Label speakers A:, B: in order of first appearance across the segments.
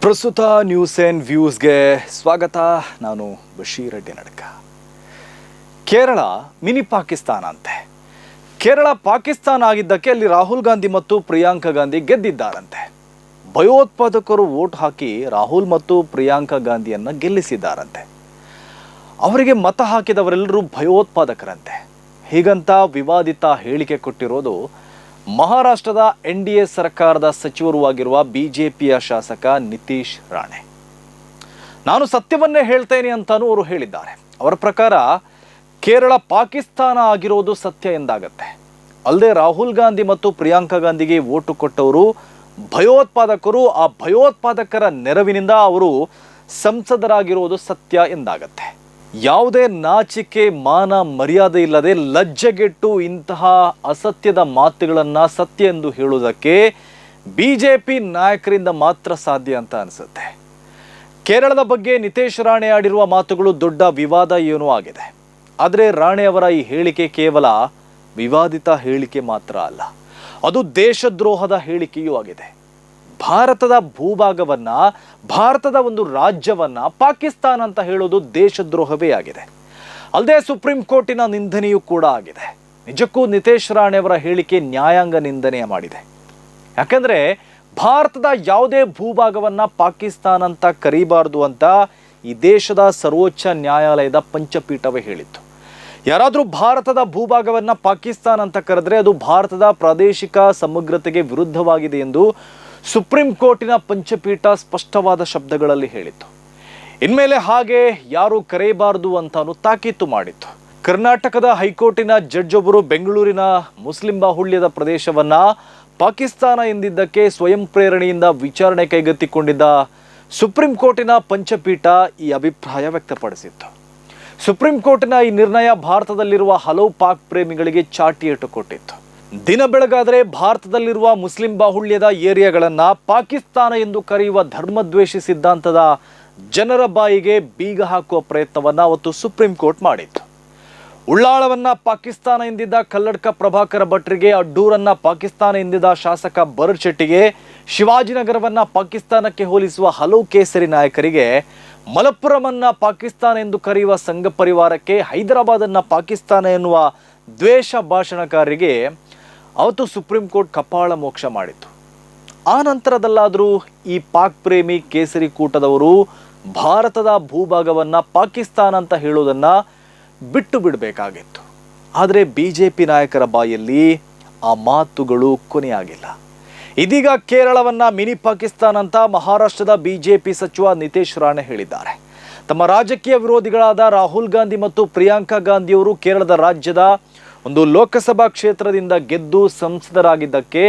A: ಪ್ರಸ್ತುತ news and ವ್ಯೂಸ್ಗೆ ಸ್ವಾಗತ. ನಾನು ಬಶೀರ್ ರೆಡ್ಡಿ ನಡಕ. ಕೇರಳ ಮಿನಿ ಪಾಕಿಸ್ತಾನ ಅಂತೆ. ಕೇರಳ ಪಾಕಿಸ್ತಾನ ಆಗಿದ್ದಕ್ಕೆ ಅಲ್ಲಿ ರಾಹುಲ್ ಗಾಂಧಿ ಮತ್ತು ಪ್ರಿಯಾಂಕಾ ಗಾಂಧಿ ಗೆದ್ದಿದ್ದಾರಂತೆ. ಭಯೋತ್ಪಾದಕರು ವೋಟ್ ಹಾಕಿ ರಾಹುಲ್ ಮತ್ತು ಪ್ರಿಯಾಂಕಾ ಗಾಂಧಿಯನ್ನ ಗೆಲ್ಲಿಸಿದ್ದಾರಂತೆ. ಅವರಿಗೆ ಮತ ಹಾಕಿದವರೆಲ್ಲರೂ ಭಯೋತ್ಪಾದಕರಂತೆ. ಹೀಗಂತ ವಿವಾದಿತ ಹೇಳಿಕೆ ಕೊಟ್ಟಿರೋದು ಮಹಾರಾಷ್ಟ್ರದ ಎನ್ ಡಿ ಎ ಸರ್ಕಾರದ ಸಚಿವರು ಆಗಿರುವ ಬಿಜೆಪಿಯ ಶಾಸಕ ನಿತೀಶ್ ರಾಣೆ. ನಾನು ಸತ್ಯವನ್ನೇ ಹೇಳ್ತೇನೆ ಅಂತಾನೂ ಅವರು ಹೇಳಿದ್ದಾರೆ. ಅವರ ಪ್ರಕಾರ ಕೇರಳ ಪಾಕಿಸ್ತಾನ ಆಗಿರೋದು ಸತ್ಯ ಎಂದಾಗತ್ತೆ. ಅಲ್ಲದೆ ರಾಹುಲ್ ಗಾಂಧಿ ಮತ್ತು ಪ್ರಿಯಾಂಕಾ ಗಾಂಧಿಗೆ ಓಟು ಕೊಟ್ಟವರು ಭಯೋತ್ಪಾದಕರು, ಆ ಭಯೋತ್ಪಾದಕರ ನೆರವಿನಿಂದ ಅವರು ಸಂಸದರಾಗಿರೋದು ಸತ್ಯ ಎಂದಾಗತ್ತೆ. ಯಾವುದೇ ನಾಚಿಕೆ, ಮಾನ, ಮರ್ಯಾದೆ ಇಲ್ಲದೆ ಲಜ್ಜೆಗೆಟ್ಟು ಇಂತಹ ಅಸತ್ಯದ ಮಾತುಗಳನ್ನು ಸತ್ಯ ಎಂದು ಹೇಳುವುದಕ್ಕೆ ಬಿ ಜೆ ಪಿ ನಾಯಕರಿಂದ ಮಾತ್ರ ಸಾಧ್ಯ ಅಂತ ಅನಿಸುತ್ತೆ. ಕೇರಳದ ಬಗ್ಗೆ ನಿತೇಶ್ ರಾಣೆ ಆಡಿರುವ ಮಾತುಗಳು ದೊಡ್ಡ ವಿವಾದ ಏನೂ ಆಗಿದೆ. ಆದರೆ ರಾಣೆ ಅವರ ಈ ಹೇಳಿಕೆ ಕೇವಲ ವಿವಾದಿತ ಹೇಳಿಕೆ ಮಾತ್ರ ಅಲ್ಲ, ಅದು ದೇಶದ್ರೋಹದ ಹೇಳಿಕೆಯೂ ಆಗಿದೆ. ಭಾರತದ ಭೂಭಾಗವನ್ನ, ಭಾರತದ ಒಂದು ರಾಜ್ಯವನ್ನ ಪಾಕಿಸ್ತಾನ ಅಂತ ಹೇಳೋದು ದೇಶದ್ರೋಹವೇ ಆಗಿದೆ. ಅಲ್ಲದೆ ಸುಪ್ರೀಂ ಕೋರ್ಟಿನ ನಿಂದನೆಯೂ ಕೂಡ ಆಗಿದೆ. ನಿಜಕ್ಕೂ ನಿತೇಶ್ ರಾಣೆ ಅವರ ಹೇಳಿಕೆ ನ್ಯಾಯಾಂಗ ನಿಂದನೆ ಮಾಡಿದೆ. ಯಾಕಂದ್ರೆ ಭಾರತದ ಯಾವುದೇ ಭೂಭಾಗವನ್ನ ಪಾಕಿಸ್ತಾನ ಅಂತ ಕರೀಬಾರ್ದು ಅಂತ ಈ ದೇಶದ ಸರ್ವೋಚ್ಚ ನ್ಯಾಯಾಲಯದ ಪಂಚಪೀಠವೇ ಹೇಳಿತ್ತು. ಯಾರಾದರೂ ಭಾರತದ ಭೂಭಾಗವನ್ನ ಪಾಕಿಸ್ತಾನ ಅಂತ ಕರೆದ್ರೆ ಅದು ಭಾರತದ ಪ್ರಾದೇಶಿಕ ಸಮಗ್ರತೆಗೆ ವಿರುದ್ಧವಾಗಿದೆ ಎಂದು ಸುಪ್ರೀಂ ಕೋರ್ಟಿನ ಪಂಚಪೀಠ ಸ್ಪಷ್ಟವಾದ ಶಬ್ದಗಳಲ್ಲಿ ಹೇಳಿತ್ತು. ಇನ್ಮೇಲೆ ಹಾಗೆ ಯಾರು ಕರೆಯಬಾರದು ಅಂತಾನು ತಾಕೀತು ಮಾಡಿತ್ತು. ಕರ್ನಾಟಕದ ಹೈಕೋರ್ಟಿನ ಜಡ್ಜ್ ಒಬ್ಬರು ಬೆಂಗಳೂರಿನ ಮುಸ್ಲಿಂ ಬಾಹುಳ್ಯದ ಪ್ರದೇಶವನ್ನ ಪಾಕಿಸ್ತಾನ ಎಂದಿದ್ದಕ್ಕೆ ಸ್ವಯಂ ಪ್ರೇರಣೆಯಿಂದ ವಿಚಾರಣೆ ಕೈಗೆತ್ತಿಕೊಂಡಿದ್ದ ಸುಪ್ರೀಂ ಕೋರ್ಟಿನ ಪಂಚಪೀಠ ಈ ಅಭಿಪ್ರಾಯ ವ್ಯಕ್ತಪಡಿಸಿತ್ತು. ಸುಪ್ರೀಂ ಕೋರ್ಟಿನ ಈ ನಿರ್ಣಯ ಭಾರತದಲ್ಲಿರುವ ಹಲವು ಪಾಕ್ ಪ್ರೇಮಿಗಳಿಗೆ ಚಾಟಿ ಇಟ್ಟುಕೊಟ್ಟಿತ್ತು ಕೊಟ್ಟಿತ್ತು ದಿನ ಬೆಳಗಾದರೆ ಭಾರತದಲ್ಲಿರುವ ಮುಸ್ಲಿಂ ಬಾಹುಳ್ಯದ ಏರಿಯಾಗಳನ್ನು ಪಾಕಿಸ್ತಾನ ಎಂದು ಕರೆಯುವ ಧರ್ಮದ್ವೇಷಿ ಸಿದ್ಧಾಂತದ ಜನರ ಬಾಯಿಗೆ ಬೀಗ ಹಾಕುವ ಪ್ರಯತ್ನವನ್ನು ಅವತ್ತು ಸುಪ್ರೀಂ ಕೋರ್ಟ್ ಮಾಡಿತ್ತು. ಉಳ್ಳಾಳವನ್ನ ಪಾಕಿಸ್ತಾನ ಎಂದಿದ್ದ ಕಲ್ಲಡ್ಕ ಪ್ರಭಾಕರ ಭಟ್ರಿಗೆ ಅಡ್ಡೂರನ್ನ ಪಾಕಿಸ್ತಾನ ಎಂದಿದ್ದ ಶಾಸಕ ಭರತ್ ಶೆಟ್ಟಿಗೆ ಶಿವಾಜಿನಗರವನ್ನ ಪಾಕಿಸ್ತಾನಕ್ಕೆ ಹೋಲಿಸುವ ಹಲವು ಕೇಸರಿ ನಾಯಕರಿಗೆ ಮಲಪ್ಪುರಮನ್ನ ಪಾಕಿಸ್ತಾನ ಎಂದು ಕರೆಯುವ ಸಂಘ ಪರಿವಾರಕ್ಕೆ ಹೈದರಾಬಾದನ್ನ ಪಾಕಿಸ್ತಾನ ಎನ್ನುವ ದ್ವೇಷ ಭಾಷಣಕಾರರಿಗೆ ಅವತ್ತು ಸುಪ್ರೀಂ ಕೋರ್ಟ್ ಕಪಾಳ ಮೋಕ್ಷ ಮಾಡಿತ್ತು. ಆ ನಂತರದಲ್ಲಾದರೂ ಈ ಪಾಕ್ ಪ್ರೇಮಿ ಕೇಸರಿ ಕೂಟದವರು ಭಾರತದ ಭೂಭಾಗವನ್ನು ಪಾಕಿಸ್ತಾನ ಅಂತ ಹೇಳೋದನ್ನು ಬಿಟ್ಟು ಬಿಡಬೇಕಾಗಿತ್ತು. ಆದರೆ ಬಿ ಜೆ ಪಿ ನಾಯಕರ ಬಾಯಲ್ಲಿ ಆ ಮಾತುಗಳು ಕೊನೆಯಾಗಿಲ್ಲ. ಇದೀಗ ಕೇರಳವನ್ನು ಮಿನಿ ಪಾಕಿಸ್ತಾನ ಅಂತ ಮಹಾರಾಷ್ಟ್ರದ ಬಿ ಜೆ ಪಿ ಸಚಿವ ನಿತೇಶ್ ರಾಣೆ ಹೇಳಿದ್ದಾರೆ. ತಮ್ಮ ರಾಜಕೀಯ ವಿರೋಧಿಗಳಾದ ರಾಹುಲ್ ಗಾಂಧಿ ಮತ್ತು ಪ್ರಿಯಾಂಕಾ ಗಾಂಧಿಯವರು ಕೇರಳದ ರಾಜ್ಯದ ಒಂದು ಲೋಕಸಭಾ ಕ್ಷೇತ್ರದಿಂದ ಗೆದ್ದು ಸಂಸದರಾಗಿದ್ದಕ್ಕೆ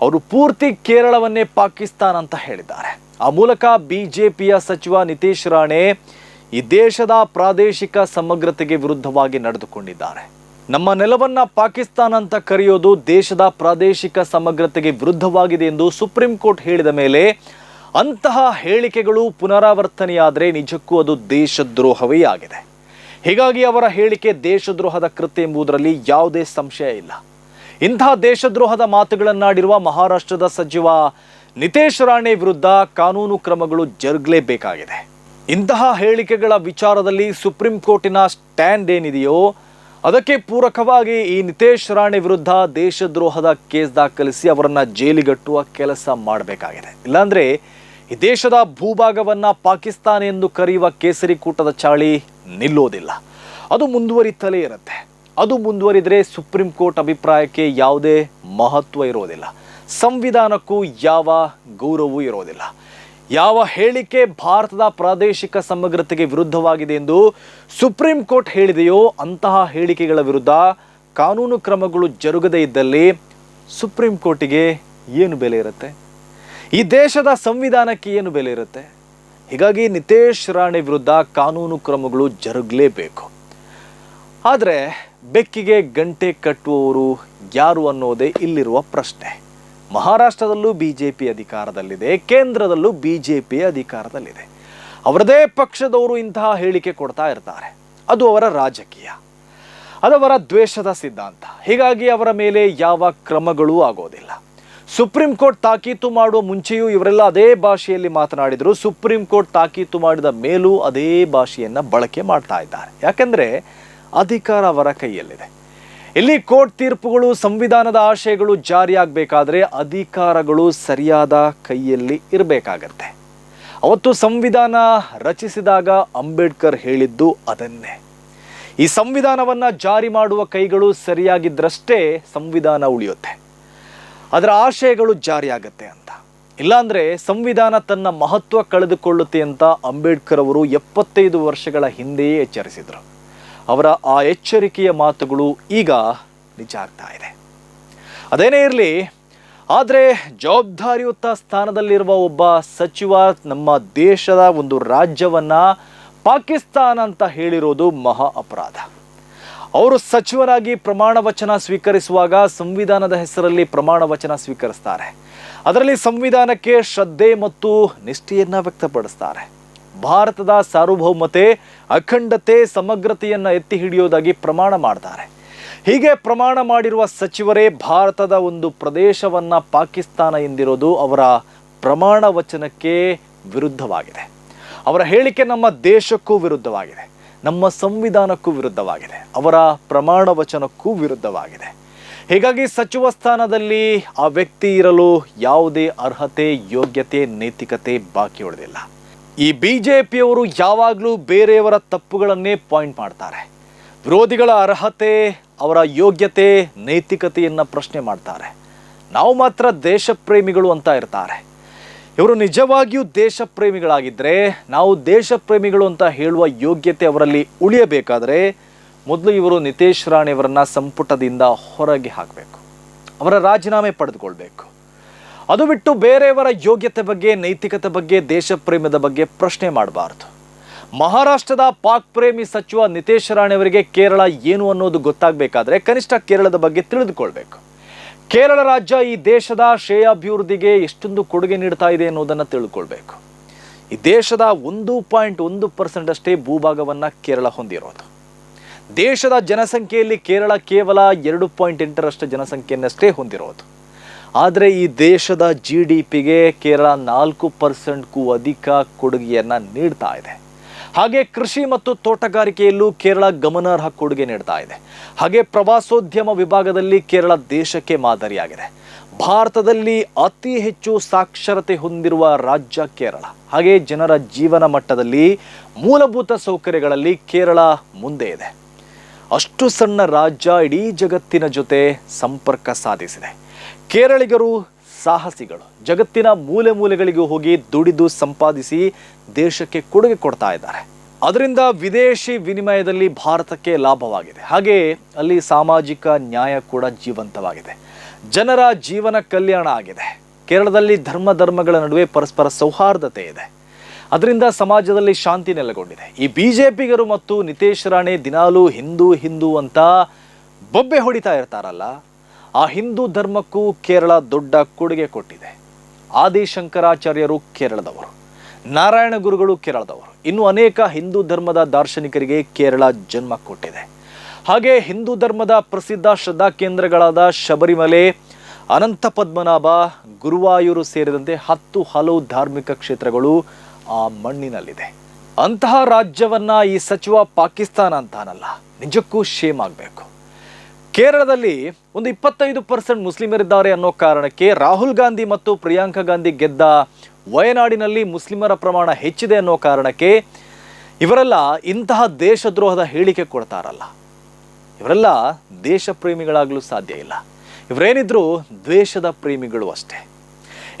A: ಅವರು ಪೂರ್ತಿ ಕೇರಳವನ್ನೇ ಪಾಕಿಸ್ತಾನ ಅಂತ ಹೇಳಿದ್ದಾರೆ. ಆ ಮೂಲಕ ಬಿಜೆಪಿಯ ಸಚಿವ ನಿತೇಶ್ ರಾಣೆ ಈ ದೇಶದ ಪ್ರಾದೇಶಿಕ ಸಮಗ್ರತೆಗೆ ವಿರುದ್ಧವಾಗಿ ನಡೆದುಕೊಂಡಿದ್ದಾರೆ. ನಮ್ಮ ನೆಲವನ್ನ ಪಾಕಿಸ್ತಾನ ಅಂತ ಕರೆಯೋದು ದೇಶದ ಪ್ರಾದೇಶಿಕ ಸಮಗ್ರತೆಗೆ ವಿರುದ್ಧವಾಗಿದೆ ಎಂದು ಸುಪ್ರೀಂ ಕೋರ್ಟ್ ಹೇಳಿದ ಮೇಲೆ ಅಂತಹ ಹೇಳಿಕೆಗಳು ಪುನರಾವರ್ತನೆಯಾದರೆ ನಿಜಕ್ಕೂ ಅದು ದೇಶದ್ರೋಹವೇ ಆಗಿದೆ. ಹೀಗಾಗಿ ಅವರ ಹೇಳಿಕೆ ದೇಶದ್ರೋಹದ ಕೃತ್ಯ ಎಂಬುದರಲ್ಲಿ ಯಾವುದೇ ಸಂಶಯ ಇಲ್ಲ. ಇಂತಹ ದೇಶದ್ರೋಹದ ಮಾತುಗಳನ್ನಾಡಿರುವ ಮಹಾರಾಷ್ಟ್ರದ ಸಚಿವ ನಿತೇಶ್ ರಾಣೆ ವಿರುದ್ಧ ಕಾನೂನು ಕ್ರಮಗಳು ಜರುಗಲೇಬೇಕಾಗಿದೆ. ಇಂತಹ ಹೇಳಿಕೆಗಳ ವಿಚಾರದಲ್ಲಿ ಸುಪ್ರೀಂ ಕೋರ್ಟಿನ ಸ್ಟ್ಯಾಂಡ್ ಏನಿದೆಯೋ, ಅದಕ್ಕೆ ಪೂರಕವಾಗಿ ಈ ನಿತೇಶ್ ರಾಣೆ ವಿರುದ್ಧ ದೇಶದ್ರೋಹದ ಕೇಸ್ ದಾಖಲಿಸಿ ಅವರನ್ನು ಜೈಲಿಗಟ್ಟುವ ಕೆಲಸ ಮಾಡಬೇಕಾಗಿದೆ. ಇಲ್ಲಾಂದ್ರೆ ಈ ದೇಶದ ಭೂಭಾಗವನ್ನು ಪಾಕಿಸ್ತಾನ ಎಂದು ಕರೆಯುವ ಕೇಸರಿ ಕೂಟದ ಚಾಳಿ ನಿಲ್ಲೋದಿಲ್ಲ ಅದು ಮುಂದುವರಿತಲೇ ಇರುತ್ತೆ. ಅದು ಮುಂದುವರಿದರೆ ಸುಪ್ರೀಂ ಕೋರ್ಟ್ ಅಭಿಪ್ರಾಯಕ್ಕೆ ಯಾವುದೇ ಮಹತ್ವ ಇರೋದಿಲ್ಲ. ಸಂವಿಧಾನಕ್ಕೂ ಯಾವ ಗೌರವವೂ ಇರೋದಿಲ್ಲ. ಯಾವ ಹೇಳಿಕೆ ಭಾರತದ ಪ್ರಾದೇಶಿಕ ಸಮಗ್ರತೆಗೆ ವಿರುದ್ಧವಾಗಿದೆ ಎಂದು ಸುಪ್ರೀಂ ಕೋರ್ಟ್ ಹೇಳಿದೆಯೋ ಅಂತಹ ಹೇಳಿಕೆಗಳ ವಿರುದ್ಧ ಕಾನೂನು ಕ್ರಮಗಳು ಜರುಗದೇ ಇದ್ದಲ್ಲಿ ಸುಪ್ರೀಂ ಕೋರ್ಟಿಗೆ ಏನು ಬೆಲೆ ಇರುತ್ತೆ? ಈ ದೇಶದ ಸಂವಿಧಾನಕ್ಕೆ ಏನು ಬೆಲೆ ಇರುತ್ತೆ? ಹೀಗಾಗಿ ನಿತೇಶ್ ರಾಣೆ ವಿರುದ್ಧ ಕಾನೂನು ಕ್ರಮಗಳು ಜರುಗಲೇಬೇಕು. ಆದರೆ ಬೆಕ್ಕಿಗೆ ಗಂಟೆ ಕಟ್ಟುವವರು ಯಾರು ಅನ್ನೋದೇ ಇಲ್ಲಿರುವ ಪ್ರಶ್ನೆ. ಮಹಾರಾಷ್ಟ್ರದಲ್ಲೂ ಬಿ ಜೆ ಪಿ ಅಧಿಕಾರದಲ್ಲಿದೆ, ಕೇಂದ್ರದಲ್ಲೂ ಬಿ ಜೆ ಪಿ ಅಧಿಕಾರದಲ್ಲಿದೆ. ಅವರದೇ ಪಕ್ಷದವರು ಇಂತಹ ಹೇಳಿಕೆ ಕೊಡ್ತಾ ಇರ್ತಾರೆ. ಅದು ಅವರ ರಾಜಕೀಯ. ಅದವರ ದ್ವೇಷದ ಸಿದ್ಧಾಂತ. ಹೀಗಾಗಿ ಅವರ ಮೇಲೆ ಯಾವ ಕ್ರಮಗಳೂ ಆಗೋದಿಲ್ಲ. ಸುಪ್ರೀಂ ಕೋರ್ಟ್ ತಾಕೀತು ಮಾಡುವ ಮುಂಚೆಯೂ ಇವರೆಲ್ಲ ಅದೇ ಭಾಷೆಯಲ್ಲಿ ಮಾತನಾಡಿದರು. ಸುಪ್ರೀಂ ಕೋರ್ಟ್ ತಾಕೀತು ಮಾಡಿದ ಮೇಲೂ ಅದೇ ಭಾಷೆಯನ್ನ ಬಳಕೆ ಮಾಡ್ತಾ ಇದ್ದಾರೆ. ಯಾಕಂದ್ರೆ ಅಧಿಕಾರ ಅವರ ಕೈಯಲ್ಲಿದೆ. ಇಲ್ಲಿ ಕೋರ್ಟ್ ತೀರ್ಪುಗಳು, ಸಂವಿಧಾನದ ಆಶಯಗಳು ಜಾರಿಯಾಗಬೇಕಾದ್ರೆ ಅಧಿಕಾರಗಳು ಸರಿಯಾದ ಕೈಯಲ್ಲಿ ಇರಬೇಕಾಗತ್ತೆ. ಅವತ್ತು ಸಂವಿಧಾನ ರಚಿಸಿದಾಗ ಅಂಬೇಡ್ಕರ್ ಹೇಳಿದ್ದು ಅದನ್ನೇ. ಈ ಸಂವಿಧಾನವನ್ನು ಜಾರಿ ಮಾಡುವ ಕೈಗಳು ಸರಿಯಾಗಿದ್ದರಷ್ಟೇ ಸಂವಿಧಾನ ಉಳಿಯುತ್ತೆ. ಅದರ ಆಶಯಗಳು ಜಾರಿಯಾಗತ್ತೆ ಅಂತ. ಇಲ್ಲಾಂದ್ರೆ ಸಂವಿಧಾನ ತನ್ನ ಮಹತ್ವ ಕಳೆದುಕೊಳ್ಳುತ್ತೆ ಅಂತ ಅಂಬೇಡ್ಕರ್ ಅವರು ಎಪ್ಪತ್ತೈದು ವರ್ಷಗಳ ಹಿಂದೆಯೇ ಎಚ್ಚರಿಸಿದರು. ಅವರ ಆ ಎಚ್ಚರಿಕೆಯ ಮಾತುಗಳು ಈಗ ನಿಜ ಆಗ್ತಾ ಇದೆ. ಅದೇನೇ ಇರಲಿ, ಆದರೆ ಜವಾಬ್ದಾರಿಯುತ ಸ್ಥಾನದಲ್ಲಿರುವ ಒಬ್ಬ ಸಚಿವ ನಮ್ಮ ದೇಶದ ಒಂದು ರಾಜ್ಯವನ್ನ ಪಾಕಿಸ್ತಾನ ಅಂತ ಹೇಳಿರೋದು ಮಹಾ ಅಪರಾಧ. ಅವರು ಸಚಿವರಾಗಿ ಪ್ರಮಾಣ ವಚನ ಸ್ವೀಕರಿಸುವಾಗ ಸಂವಿಧಾನದ ಹೆಸರಲ್ಲಿ ಪ್ರಮಾಣ ವಚನ ಸ್ವೀಕರಿಸ್ತಾರೆ. ಅದರಲ್ಲಿ ಸಂವಿಧಾನಕ್ಕೆ ಶ್ರದ್ಧೆ ಮತ್ತು ನಿಷ್ಠೆಯನ್ನು ವ್ಯಕ್ತಪಡಿಸ್ತಾರೆ. ಭಾರತದ ಸಾರ್ವಭೌಮತೆ, ಅಖಂಡತೆ, ಸಮಗ್ರತೆಯನ್ನು ಎತ್ತಿ ಹಿಡಿಯೋದಾಗಿ ಪ್ರಮಾಣ ಮಾಡ್ತಾರೆ. ಹೀಗೆ ಪ್ರಮಾಣ ಮಾಡಿರುವ ಸಚಿವರೇ ಭಾರತದ ಒಂದು ಪ್ರದೇಶವನ್ನ ಪಾಕಿಸ್ತಾನ ಎಂದಿರೋದು ಅವರ ಪ್ರಮಾಣ ವಚನಕ್ಕೆ ವಿರುದ್ಧವಾಗಿದೆ. ಅವರ ಹೇಳಿಕೆ ನಮ್ಮ ದೇಶಕ್ಕೂ ವಿರುದ್ಧವಾಗಿದೆ. ನಮ್ಮ ಸಂವಿಧಾನಕ್ಕೂ ವಿರುದ್ಧವಾಗಿದೆ. ಅವರ ಪ್ರಮಾಣ ವಚನಕ್ಕೂ ವಿರುದ್ಧವಾಗಿದೆ. ಹೀಗಾಗಿ ಸಚಿವ ಸ್ಥಾನದಲ್ಲಿ ಆ ವ್ಯಕ್ತಿ ಇರಲು ಯಾವುದೇ ಅರ್ಹತೆ, ಯೋಗ್ಯತೆ, ನೈತಿಕತೆ ಬಾಕಿ ಉಳಿದಿಲ್ಲ. ಈ ಪಿಯವರು ಯಾವಾಗಲೂ ಬೇರೆಯವರ ತಪ್ಪುಗಳನ್ನೇ ಪಾಯಿಂಟ್ ಮಾಡ್ತಾರೆ. ವಿರೋಧಿಗಳ ಅರ್ಹತೆ, ಅವರ ಯೋಗ್ಯತೆ, ನೈತಿಕತೆಯನ್ನು ಪ್ರಶ್ನೆ ಮಾಡ್ತಾರೆ. ನಾವು ಮಾತ್ರ ದೇಶಪ್ರೇಮಿಗಳು ಅಂತ ಇರ್ತಾರೆ. ಇವರು ನಿಜವಾಗಿಯೂ ದೇಶ ಪ್ರೇಮಿಗಳಾಗಿದ್ದರೆ ನಾವು ದೇಶ ಪ್ರೇಮಿಗಳು ಅಂತ ಹೇಳುವ ಯೋಗ್ಯತೆ ಅವರಲ್ಲಿ ಉಳಿಯಬೇಕಾದರೆ ಮೊದಲು ಇವರು ನಿತೇಶ್ ರಾಣಿಯವರನ್ನ ಸಂಪುಟದಿಂದ ಹೊರಗೆ ಹಾಕಬೇಕು. ಅವರ ರಾಜೀನಾಮೆ ಪಡೆದುಕೊಳ್ಬೇಕು. ಅದು ಬಿಟ್ಟು ಬೇರೆಯವರ ಯೋಗ್ಯತೆ ಬಗ್ಗೆ, ನೈತಿಕತೆ ಬಗ್ಗೆ ದೇಶ ಪ್ರೇಮದ ಬಗ್ಗೆ ಪ್ರಶ್ನೆ ಮಾಡಬಾರ್ದು. ಮಹಾರಾಷ್ಟ್ರದ ಪಾಕ್ ಪ್ರೇಮಿ ಸಚಿವ ನಿತೇಶ್ ರಾಣಿಯವರಿಗೆ ಕೇರಳ ಏನು ಅನ್ನೋದು ಗೊತ್ತಾಗಬೇಕಾದ್ರೆ ಕನಿಷ್ಠ ಕೇರಳದ ಬಗ್ಗೆ ತಿಳಿದುಕೊಳ್ಬೇಕು. ಕೇರಳ ರಾಜ್ಯ ಈ ದೇಶದ ಶ್ರೇಯಾಭಿವೃದ್ಧಿಗೆ ಎಷ್ಟೊಂದು ಕೊಡುಗೆ ನೀಡ್ತಾ ಇದೆ ಅನ್ನೋದನ್ನು ತಿಳ್ಕೊಳ್ಬೇಕು. ಈ ದೇಶದ ಒಂದು ಪಾಯಿಂಟ್ ಒಂದು ಪರ್ಸೆಂಟ್ ಅಷ್ಟೇ ಭೂಭಾಗವನ್ನು ಕೇರಳ ಹೊಂದಿರೋದು. ದೇಶದ ಜನಸಂಖ್ಯೆಯಲ್ಲಿ ಕೇರಳ ಕೇವಲ ಎರಡು ಪಾಯಿಂಟ್ ಎಂಟರಷ್ಟು ಜನಸಂಖ್ಯೆಯನ್ನಷ್ಟೇ ಹೊಂದಿರೋದು. ಆದರೆ ಈ ದೇಶದ ಜಿ ಡಿ ಪಿಗೆ ಕೇರಳ ನಾಲ್ಕು ಪರ್ಸೆಂಟ್ಗೂ ಅಧಿಕ ಕೊಡುಗೆಯನ್ನು ನೀಡ್ತಾ ಇದೆ. ಹಾಗೆ ಕೃಷಿ ಮತ್ತು ತೋಟಗಾರಿಕೆಯಲ್ಲೂ ಕೇರಳ ಗಮನಾರ್ಹ ಕೊಡುಗೆ ನೀಡ್ತಾ ಇದೆ. ಹಾಗೆ ಪ್ರವಾಸೋದ್ಯಮ ವಿಭಾಗದಲ್ಲಿ ಕೇರಳ ದೇಶಕ್ಕೆ ಮಾದರಿಯಾಗಿದೆ. ಭಾರತದಲ್ಲಿ ಅತಿ ಹೆಚ್ಚು ಸಾಕ್ಷರತೆ ಹೊಂದಿರುವ ರಾಜ್ಯ ಕೇರಳ. ಹಾಗೆ ಜನರ ಜೀವನ ಮಟ್ಟದಲ್ಲಿ ಮೂಲಭೂತ ಸೌಕರ್ಯಗಳಲ್ಲಿ ಕೇರಳ ಮುಂದೆ ಇದೆ. ಅಷ್ಟು ಸಣ್ಣ ರಾಜ್ಯ ಇಡೀ ಜಗತ್ತಿನ ಜೊತೆ ಸಂಪರ್ಕ ಸಾಧಿಸಿದೆ. ಕೇರಳಿಗರು ಸಾಹಸಿಗಳು. ಜಗತ್ತಿನ ಮೂಲೆ ಮೂಲೆಗಳಿಗೂ ಹೋಗಿ ದುಡಿದು ಸಂಪಾದಿಸಿ ದೇಶಕ್ಕೆ ಕೊಡುಗೆ ಕೊಡ್ತಾ ಇದ್ದಾರೆ. ಅದರಿಂದ ವಿದೇಶಿ ವಿನಿಮಯದಲ್ಲಿ ಭಾರತಕ್ಕೆ ಲಾಭವಾಗಿದೆ. ಹಾಗೆ ಅಲ್ಲಿ ಸಾಮಾಜಿಕ ನ್ಯಾಯ ಕೂಡ ಜೀವಂತವಾಗಿದೆ. ಜನರ ಜೀವನ ಕಲ್ಯಾಣ ಆಗಿದೆ. ಕೇರಳದಲ್ಲಿ ಧರ್ಮ ಧರ್ಮಗಳ ನಡುವೆ ಪರಸ್ಪರ ಸೌಹಾರ್ದತೆ ಇದೆ. ಅದರಿಂದ ಸಮಾಜದಲ್ಲಿ ಶಾಂತಿ ನೆಲೆಗೊಂಡಿದೆ. ಈ ಬಿ ಜೆ ಪಿಗರು ಮತ್ತು ನಿತೇಶ್ ರಾಣೆ ದಿನಾಲೂ ಹಿಂದೂ ಹಿಂದೂ ಅಂತ ಬೊಬ್ಬೆ ಹೊಡಿತಾ ಇರ್ತಾರಲ್ಲ. ಆ ಹಿಂದೂ ಧರ್ಮಕ್ಕೂ ಕೇರಳ ದೊಡ್ಡ ಕೊಡುಗೆ ಕೊಟ್ಟಿದೆ. ಆದಿಶಂಕರಾಚಾರ್ಯರು ಕೇರಳದವರು. ನಾರಾಯಣ ಗುರುಗಳು ಕೇರಳದವರು. ಇನ್ನು ಅನೇಕ ಹಿಂದೂ ಧರ್ಮದ ದಾರ್ಶನಿಕರಿಗೆ ಕೇರಳ ಜನ್ಮ ಕೊಟ್ಟಿದೆ. ಹಾಗೆ ಹಿಂದೂ ಧರ್ಮದ ಪ್ರಸಿದ್ಧ ಶ್ರದ್ಧಾ ಕೇಂದ್ರಗಳಾದ ಶಬರಿಮಲೆ, ಅನಂತ ಪದ್ಮನಾಭ, ಗುರುವಾಯೂರು ಸೇರಿದಂತೆ ಹತ್ತು ಹಲವು ಧಾರ್ಮಿಕ ಕ್ಷೇತ್ರಗಳು ಆ ಮಣ್ಣಿನಲ್ಲಿದೆ. ಅಂತಹ ರಾಜ್ಯವನ್ನ ಈ ಸಚಿವ ಪಾಕಿಸ್ತಾನ ಅಂತಾನಲ್ಲ. ನಿಜಕ್ಕೂ ಶೇಮ್ ಆಗಬೇಕು. ಕೇರಳದಲ್ಲಿ ಒಂದು ಇಪ್ಪತ್ತೈದು ಪರ್ಸೆಂಟ್ ಮುಸ್ಲಿಮರಿದ್ದಾರೆ ಅನ್ನೋ ಕಾರಣಕ್ಕೆ ರಾಹುಲ್ ಗಾಂಧಿ ಮತ್ತು ಪ್ರಿಯಾಂಕಾ ಗಾಂಧಿ ಗೆದ್ದ ವಯನಾಡಿನಲ್ಲಿ ಮುಸ್ಲಿಮರ ಪ್ರಮಾಣ ಹೆಚ್ಚಿದೆ ಅನ್ನೋ ಕಾರಣಕ್ಕೆ ಇವರೆಲ್ಲ ಇಂತಹ ದೇಶದ್ರೋಹದ ಹೇಳಿಕೆ ಕೊಡ್ತಾರಲ್ಲ. ಇವರೆಲ್ಲ ದೇಶ ಪ್ರೇಮಿಗಳಾಗಲು ಸಾಧ್ಯ ಇಲ್ಲ. ಇವರೇನಿದ್ರು ದ್ವೇಷದ ಪ್ರೇಮಿಗಳು ಅಷ್ಟೇ.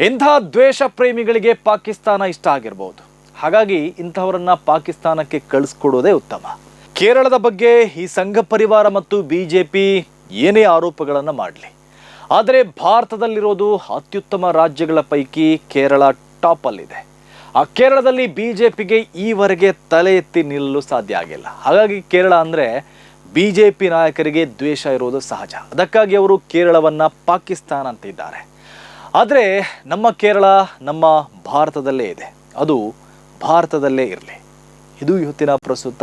A: ಇಂತಹ ದ್ವೇಷ ಪ್ರೇಮಿಗಳಿಗೆ ಪಾಕಿಸ್ತಾನ ಇಷ್ಟ ಆಗಿರ್ಬೋದು. ಹಾಗಾಗಿ ಇಂಥವರನ್ನ ಪಾಕಿಸ್ತಾನಕ್ಕೆ ಕಳಿಸ್ಕೊಡೋದೇ ಉತ್ತಮ. ಕೇರಳದ ಬಗ್ಗೆ ಈ ಸಂಘ ಪರಿವಾರ ಮತ್ತು ಬಿಜೆಪಿ ಏನೇ ಆರೋಪಗಳನ್ನು ಮಾಡಲಿ. ಆದರೆ ಭಾರತದಲ್ಲಿರೋದು ಅತ್ಯುತ್ತಮ ರಾಜ್ಯಗಳ ಪೈಕಿ ಕೇರಳ ಟಾಪಲ್ಲಿದೆ ಆ ಕೇರಳದಲ್ಲಿ ಬಿಜೆಪಿಗೆ ಈವರೆಗೆ ತಲೆ ಎತ್ತಿ ನಿಲ್ಲಲು ಸಾಧ್ಯ ಆಗಿಲ್ಲ. ಹಾಗಾಗಿ ಕೇರಳ ಅಂದರೆ ಬಿ ಜೆ ಪಿ ನಾಯಕರಿಗೆ ದ್ವೇಷ ಇರೋದು ಸಹಜ. ಅದಕ್ಕಾಗಿ ಅವರು ಕೇರಳವನ್ನು ಪಾಕಿಸ್ತಾನ ಅಂತಿದ್ದಾರೆ. ಆದರೆ ನಮ್ಮ ಕೇರಳ ನಮ್ಮ ಭಾರತದಲ್ಲೇ ಇದೆ. ಅದು ಭಾರತದಲ್ಲೇ ಇರಲಿ. ಇದು ಇವತ್ತಿನ ಪ್ರಸ್ತುತ